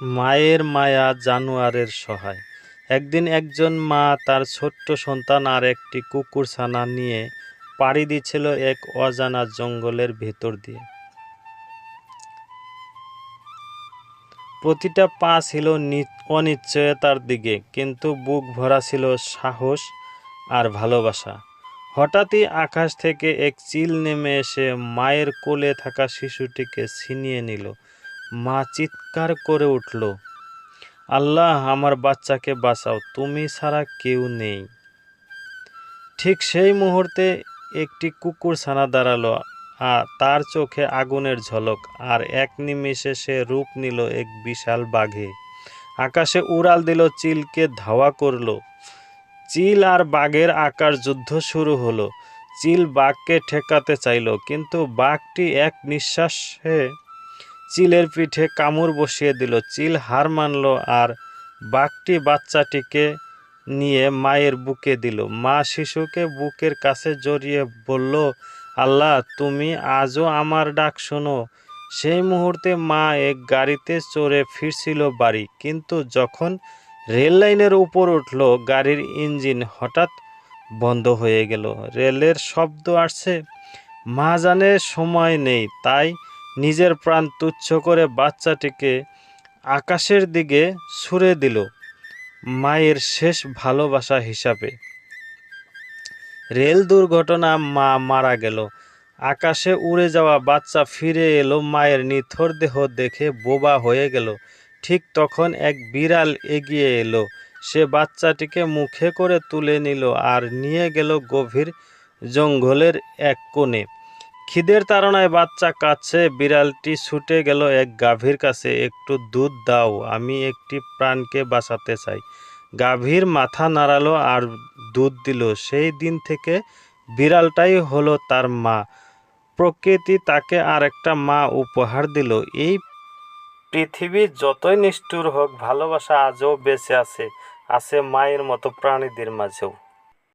মায়ের মায়া জানোয়ারের সহায়। একদিন একজন মা তার ছোট্ট সন্তান আর একটি কুকুর ছানা নিয়ে পাড়ি দিচ্ছিল এক অজানা জঙ্গলের ভেতর দিয়ে। প্রতিটা পা ছিল অনিশ্চয়তার দিকে, কিন্তু বুক ভরা ছিল সাহস আর ভালোবাসা। হঠাৎই আকাশ থেকে এক চিল নেমে এসে মায়ের কোলে থাকা শিশুটিকে ছিনিয়ে নিল। মা চিৎকার করে উঠল, আল্লাহ আমার বাচ্চাকে বাঁচাও, তুমি ছাড়া কেউ নেই। ঠিক সেই মুহূর্তে একটি কুকুর ছানা দাঁড়াল, আর তার চোখে আগুনের ঝলক, আর এক নিমেষে সে রূপ নিল এক বিশাল বাঘে। আকাশে উড়াল দিল, চিলকে ধাওয়া করল। চিল আর বাঘের আকার যুদ্ধ শুরু হলো। চিল বাঘকে ঠেকাতে চাইলো, কিন্তু বাঘটি এক নিঃশ্বাসে চিলের পিঠে কামড় বসিয়ে দিল। চিল হার মানল আর বাঘটি বাচ্চাটিকে নিয়ে মায়ের বুকে দিল। মা শিশুকে বুকের কাছে জড়িয়ে বলল, আল্লাহ, তুমি আজও আমার ডাক শোনো। সেই মুহূর্তে মা এক গাড়িতে চড়ে ফিরছিল বাড়ি, কিন্তু যখন রেল লাইনের উপর উঠল, গাড়ির ইঞ্জিন হঠাৎ বন্ধ হয়ে গেল। রেলের শব্দ আসছে, মা জানে সময় নেই, তাই নিজের প্রাণ তুচ্ছ করে বাচ্চাটিকে আকাশের দিকে ছুঁড়ে দিল, মায়ের শেষ ভালোবাসা হিসাবে। রেল দুর্ঘটনা মা মারা গেল। আকাশে উড়ে যাওয়া বাচ্চা ফিরে এলো, মায়ের নিথর দেহ দেখে বোবা হয়ে গেল। ঠিক তখন এক বিড়াল এগিয়ে এলো। সে বাচ্চাটিকে মুখে করে তুলে নিল আর নিয়ে গেল গভীর জঙ্গলের এক কোণে। খিদের তাড়নায় বাচ্চা কাছে বিড়ালটি ছুটে গেল এক গাভীর কাছে, একটু দুধ দাও, আমি একটি প্রাণকে বাঁচাতে চাই। গাভীর মাথা নাড়ালো আর দুধ দিল। সেই দিন থেকে বিড়ালটাই হলো তার মা। প্রকৃতি তাকে আর একটা মা উপহার দিল। এই পৃথিবী যতই নিষ্ঠুর হোক, ভালোবাসা আজও বেঁচে আছে আছে মায়ের মতো প্রাণীদের মাঝেও।